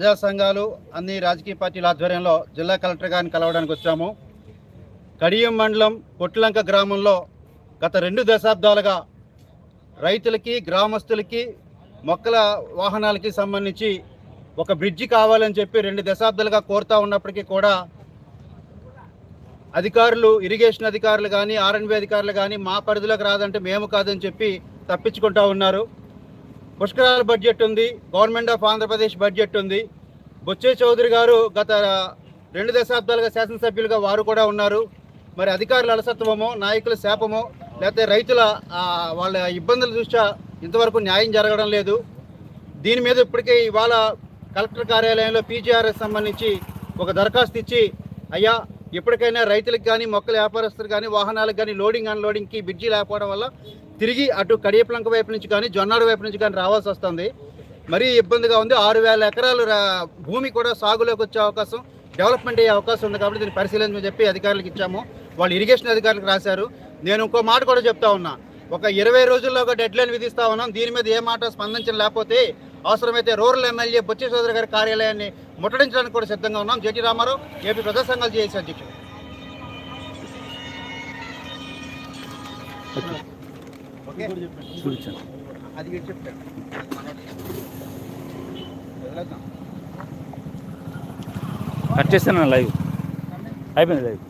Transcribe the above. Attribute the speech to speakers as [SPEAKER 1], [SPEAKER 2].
[SPEAKER 1] ప్రజా సంఘాలు అన్ని రాజకీయ పార్టీల ఆధ్వర్యంలో జిల్లా కలెక్టర్ గారిని కలవడానికి వచ్చాము. కడియం మండలం పొట్లంక గ్రామంలో గత రెండు దశాబ్దాలుగా రైతులకి గ్రామస్తులకి మొక్కల వాహనాలకి సంబంధించి ఒక బ్రిడ్జి కావాలని చెప్పి రెండు దశాబ్దాలుగా కోరుతా ఉన్నప్పటికీ కూడా అధికారులు ఇరిగేషన్ అధికారులు కానీ ఆర్ఎన్బి అధికారులు కానీ మా పరిధిలోకి రాదంటే మేము కాదని చెప్పి తప్పించుకుంటా ఉన్నారు. పుష్కరాల బడ్జెట్ ఉంది గవర్నమెంట్ ఆఫ్ ఆంధ్రప్రదేశ్ బడ్జెట్ ఉంది. బొచ్చే చౌదరి గారు గత రెండు దశాబ్దాలుగా శాసనసభ్యులుగా వారు కూడా ఉన్నారు. మరి అధికారుల అలసత్వమో నాయకుల శాపమో లేకపోతే రైతుల వాళ్ళ ఇబ్బందుల దృష్ట్యా ఇంతవరకు న్యాయం జరగడం లేదు. దీని మీద ఇప్పటికే ఇవాళ కలెక్టర్ కార్యాలయంలో పీజీఆర్ఎస్ సంబంధించి ఒక దరఖాస్తు ఇచ్చి అయ్యా ఇప్పటికైనా రైతులకు కానీ మొక్కల వ్యాపారస్తులు కానీ వాహనాలకు కానీ లోడింగ్ అన్లోడింగ్కి బ్రిడ్జి లేకపోవడం వల్ల తిరిగి అటు కడియప్లంక వైపు నుంచి కానీ జొన్నాడు వైపు నుంచి కానీ రావాల్సి వస్తుంది. మరీ ఇబ్బందిగా ఉంది. ఆరు వేల ఎకరాలు రా- భూమి కూడా సాగులోకి వచ్చే అవకాశం డెవలప్మెంట్ అయ్యే అవకాశం ఉంది కాబట్టి దీన్ని పరిశీలించమని చెప్పి అధికారులకు ఇచ్చాము. వాళ్ళు ఇరిగేషన్ అధికారులకు రాశారు. నేను ఇంకో మాట కూడా చెప్తా ఉన్నా. ఒక ఇరవై రోజుల్లో ఒక డెడ్ లైన్ విధిస్తా ఉన్నాం. దీని మీద ఏ మాట స్పందించడం లేకపోతే అవసరమైతే రూరల్ ఎమ్మెల్యే బొచ్చి చౌదరి గారి కార్యాలయాన్ని ముట్టడించడానికి కూడా సిద్ధంగా ఉన్నాం. జెటి రామారావు ఏపీ ప్రజా సంఘాలు చేసే అధ్యక్షుడు. అది.
[SPEAKER 2] కట్ చేస్తాను లైవ్. అయిపోయింది లైవ్.